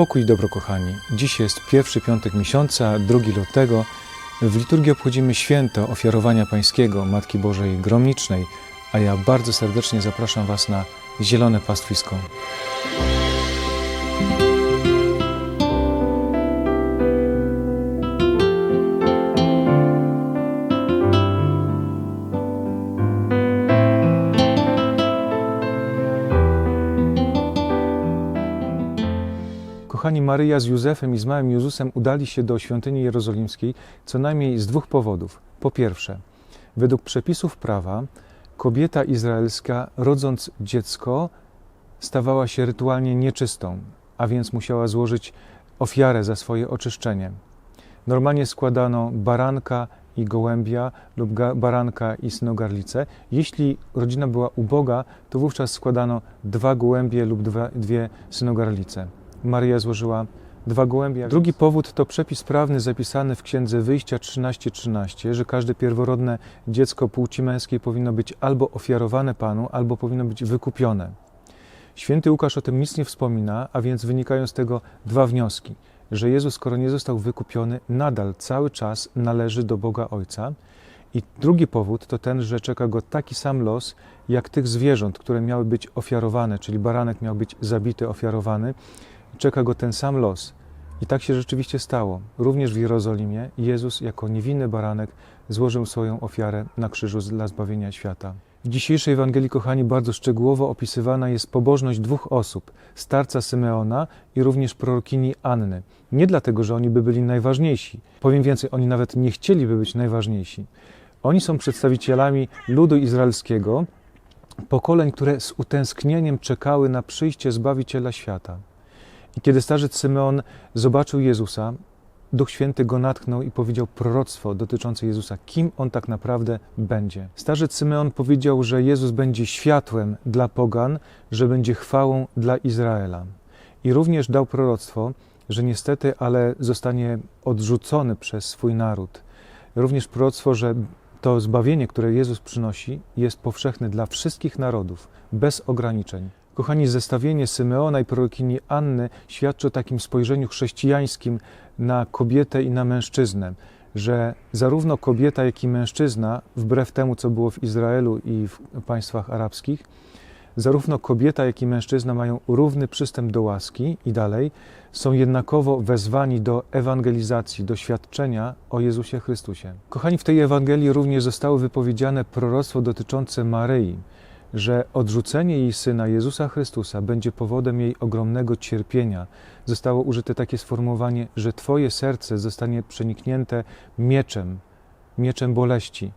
Pokój i dobro, kochani. Dziś jest pierwszy piątek miesiąca, 2 lutego. W liturgii obchodzimy święto ofiarowania Pańskiego, Matki Bożej Gromnicznej, a ja bardzo serdecznie zapraszam Was na zielone pastwisko. Kochani, Maryja z Józefem i z małym Jezusem udali się do świątyni jerozolimskiej co najmniej z dwóch powodów. Po pierwsze, według przepisów prawa, kobieta izraelska, rodząc dziecko, stawała się rytualnie nieczystą, a więc musiała złożyć ofiarę za swoje oczyszczenie. Normalnie składano baranka i gołębia lub baranka i synogarlicę. Jeśli rodzina była uboga, to wówczas składano dwa gołębie lub dwie synogarlice. Maryja złożyła dwa gołębie. Drugi powód to przepis prawny zapisany w Księdze Wyjścia 13:13, że każde pierworodne dziecko płci męskiej powinno być albo ofiarowane Panu, albo powinno być wykupione. Święty Łukasz o tym nic nie wspomina, a więc wynikają z tego dwa wnioski. Że Jezus, skoro nie został wykupiony, nadal cały czas należy do Boga Ojca. I drugi powód to ten, że czeka go taki sam los, jak tych zwierząt, które miały być ofiarowane, czyli baranek miał być zabity, ofiarowany. Czeka go ten sam los. I tak się rzeczywiście stało. Również w Jerozolimie Jezus jako niewinny baranek złożył swoją ofiarę na krzyżu dla zbawienia świata. W dzisiejszej Ewangelii, kochani, bardzo szczegółowo opisywana jest pobożność dwóch osób: starca Symeona i również prorokini Anny. Nie dlatego, że oni by byli najważniejsi. Powiem więcej, oni nawet nie chcieliby być najważniejsi. Oni są przedstawicielami ludu izraelskiego, pokoleń, które z utęsknieniem czekały na przyjście Zbawiciela świata. I kiedy starzec Symeon zobaczył Jezusa, Duch Święty go natchnął i powiedział proroctwo dotyczące Jezusa, kim on tak naprawdę będzie. Starzec Symeon powiedział, że Jezus będzie światłem dla pogan, że będzie chwałą dla Izraela. I również dał proroctwo, że niestety, ale zostanie odrzucony przez swój naród. Również proroctwo, że to zbawienie, które Jezus przynosi, jest powszechne dla wszystkich narodów, bez ograniczeń. Kochani, zestawienie Symeona i prorokini Anny świadczy o takim spojrzeniu chrześcijańskim na kobietę i na mężczyznę, że zarówno kobieta, jak i mężczyzna, wbrew temu, co było w Izraelu i w państwach arabskich, zarówno kobieta, jak i mężczyzna mają równy przystęp do łaski i dalej są jednakowo wezwani do ewangelizacji, do świadczenia o Jezusie Chrystusie. Kochani, w tej Ewangelii również zostało wypowiedziane proroctwo dotyczące Maryi, że odrzucenie jej syna Jezusa Chrystusa będzie powodem jej ogromnego cierpienia. Zostało użyte takie sformułowanie, że Twoje serce zostanie przeniknięte mieczem, mieczem boleści,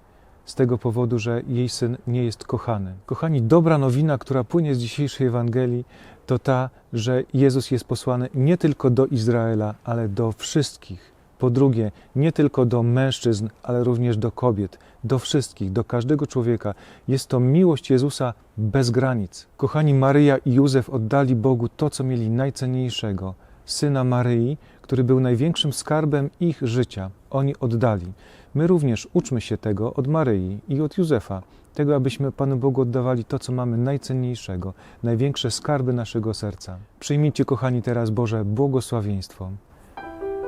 z tego powodu, że jej syn nie jest kochany. Kochani, dobra nowina, która płynie z dzisiejszej Ewangelii, to ta, że Jezus jest posłany nie tylko do Izraela, ale do wszystkich. Po drugie, nie tylko do mężczyzn, ale również do kobiet, do wszystkich, do każdego człowieka. Jest to miłość Jezusa bez granic. Kochani, Maryja i Józef oddali Bogu to, co mieli najcenniejszego syna Maryi, który był największym skarbem ich życia. Oni oddali. My również uczmy się tego od Maryi i od Józefa, tego, abyśmy Panu Bogu oddawali to, co mamy najcenniejszego, największe skarby naszego serca. Przyjmijcie, kochani, teraz Boże błogosławieństwo.